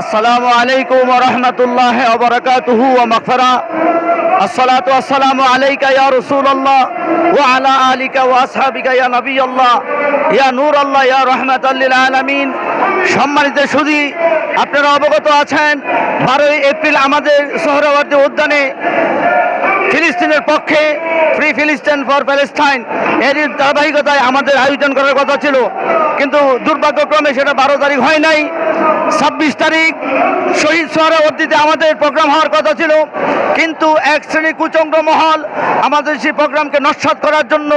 আসসালামু আলাইকুম রহমতুল্লাহ ওবরাকাতুহু ওয়া মাগফিরা। আসসালাতু আসসালামু আলাইকা ইয়া রাসূলুল্লাহ ওয়া আলা আলিকা ওয়া আসহাবিকা ইয়া নবিয়াল্লাহ ইয়া নূর আল্লাহ ইয়া রাহমাতাল লিল আলামিন। সম্মানিত সুধী, আপনারা অবগত আছেন, বারোই এপ্রিল আমাদের সোহরাওয়ার্দী উদ্যানে ফিলিস্তিনের পক্ষে ফ্রি ফিলিস্তিন ফর প্যালেস্টাইন এর ধারাবাহিকতায় আমাদের আয়োজন করার কথা ছিল। কিন্তু দুর্ভাগ্যক্রমে সেটা বারো তারিখ হয় নাই। ছাব্বিশ তারিখ শহীদ সোহরাওয়ার্দীতে আমাদের প্রোগ্রাম হওয়ার কথা ছিল। কিন্তু এক শ্রেণি কুচন্দ্র মহল আমাদের সেই প্রোগ্রামকে নস্বাত করার জন্য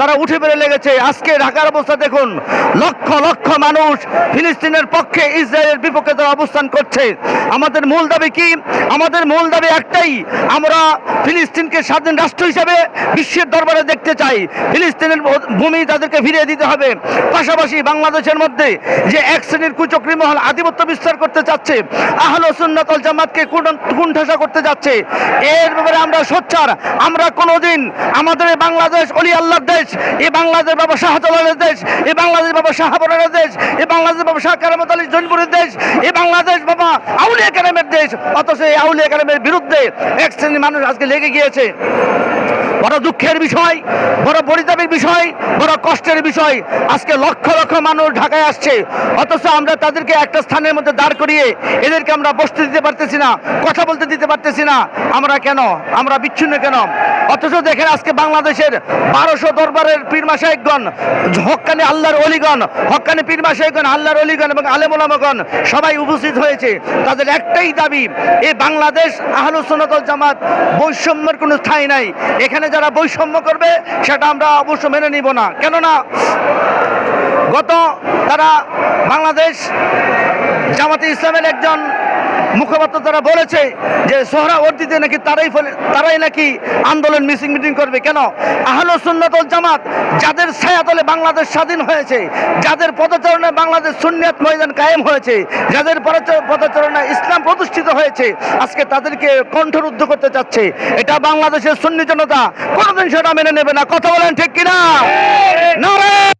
তারা উঠে বেড়ে লেগেছে। আজকে ঢাকার অবস্থা দেখুন, লক্ষ লক্ষ মানুষ ফিলিস্তিনের পক্ষে ইসরায়েলের বিপক্ষে তারা অবস্থান করছে। আমাদের মূল দাবি কি? আমাদের মূল দাবি একটাই, আমরা ফিলিস্তিনকে স্বাধীন রাষ্ট্র হিসেবে বিশ্বের দরবারে দেখতে চাই। ফিলিস্তিনের ভূমি তাদেরকে ফিরিয়ে দিতে হবে। পাশাপাশি বাংলাদেশের মধ্যে যে এক শ্রেণির কুচক্রী মহল আধিপত্য বিস্তার করতে চাচ্ছে। আহল সুন্নাতল জামাতকে কুণ্ঠাসা করতে যাচ্ছে। এর ব্যাপারে আমরা সোচ্চার। আমরা কোনোদিন আমাদের বাংলাদেশ, অলি আল্লাহর দেশ এই বাংলাদেশ বাবা শাহজালালের দেশ এই বাংলাদেশ বাবা শাহবরের দেশ এই বাংলাদেশ বাবা শাহ কারামত আলী জৈনপুরের দেশ, এ বাংলাদেশ বাবা আউলিয়া কালামের দেশ। অথচ এই আউলিয়া কালামের বিরুদ্ধে এক শ্রেণির মানুষ আজকে লেগে গিয়েছে। বড় দুঃখের বিষয়, বড় পরিতাপের বিষয়, বড় কষ্টের বিষয়। আজকে লক্ষ লক্ষ মানুষ ঢাকায় আসছে। অথচ আমরা তাদেরকে একটা স্থানের মধ্যে দাঁড় করিয়ে এদেরকে আমরা বসতে দিতে পারতেছি না, কথা বলতে দিতে পারতেছি না। আমরা কেন? আমরা বিচ্ছিন্ন কেন? অথচ দেখেন আজকে বাংলাদেশের বারোশো দরবারের পীর মাসাইকগণ হক্কানি আল্লাহর অলিগণ হক্কানি পীর মাসাইকগণ, আল্লাহর অলিগণ এবং আলেমুলামগণ সবাই উপস্থিত হয়েছে। তাদের একটাই দাবি এই বাংলাদেশ আহলুসনতল জামাত বৈষম্যের কোনো স্থায়ী নাই। এখানে যারা বৈষম্য করবে সেটা আমরা অবশ্য মেনে নিব না। কেননা গত তারা বাংলাদেশ জামাতে ইসলামের একজন মুখপাত্র তারা বলেছে যে সোহরাওয়ার্দিতে নাকি তারাই তারাই নাকি আন্দোলন মিসিং মিটিং করবে। কেন? আহলো সুন্নাতল জামাত যাদের ছায়াতলে বাংলাদেশ স্বাধীন হয়েছে, যাদের পদচারণায় বাংলাদেশ সুন্নিয়াত ময়দান কায়েম হয়েছে, যাদের পদচ- পদচারণায় ইসলাম প্রতিষ্ঠিত হয়েছে, আজকে তাদেরকে কণ্ঠরুদ্ধ করতে চাচ্ছে। এটা বাংলাদেশের সুন্নি জনতা। কোনোদিন সেটা মেনে নেবে না। কথা বলেন ঠিক কিনা? নারে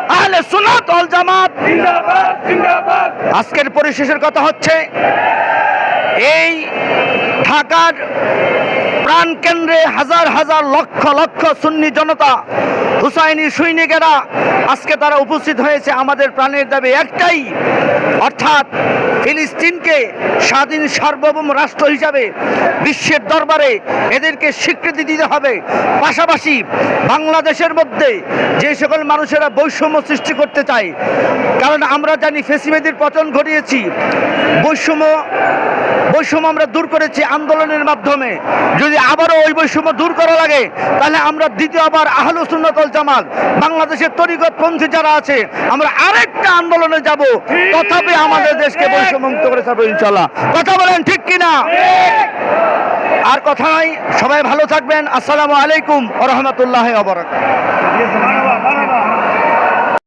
আহলে সুনাত অল জামাত। আজকের পরিশেষের কথা হচ্ছে এই ঢাকার প্রাণ কেন্দ্রে হাজার হাজার লক্ষ লক্ষ সুন্নি জনতা হুসাইনি সৈনিকেরা আজকে তারা উপস্থিত হয়েছে আমাদের প্রাণের দাবি একটাই, অর্থাৎ ফিলিস্তিনকে স্বাধীন সার্বভৌম রাষ্ট্র হিসাবে বিশ্বের দরবারে এদেরকে স্বীকৃতি দিতে হবে। পাশাপাশি বাংলাদেশের মধ্যে যে সকল মানুষেরা বৈষম্য সৃষ্টি করতে চায়, কারণ আমরা জানি ফেসিবেদির পতন ঘটিয়েছি, বৈষম্য বৈষম্য আমরা দূর করেছি আন্দোলনের মাধ্যমে। যদি আবারও ওই বৈষম্য দূর করা লাগে, তাহলে আমরা দ্বিতীয়বার আহলু সুন্নতল জামাত বাংলাদেশের তরিগত পন্থী যারা আছে, আমরা আরেকটা আন্দোলনে যাব। তথাপি আমাদের দেশকে বৈষম্যমুক্ত করে থাকব ইনশাল্লাহ কথা বলেন ঠিক কিনা? আর কথা নাই, সবাই ভালো থাকবেন। আসসালামু আলাইকুম রহমতুল্লাহ অবরাক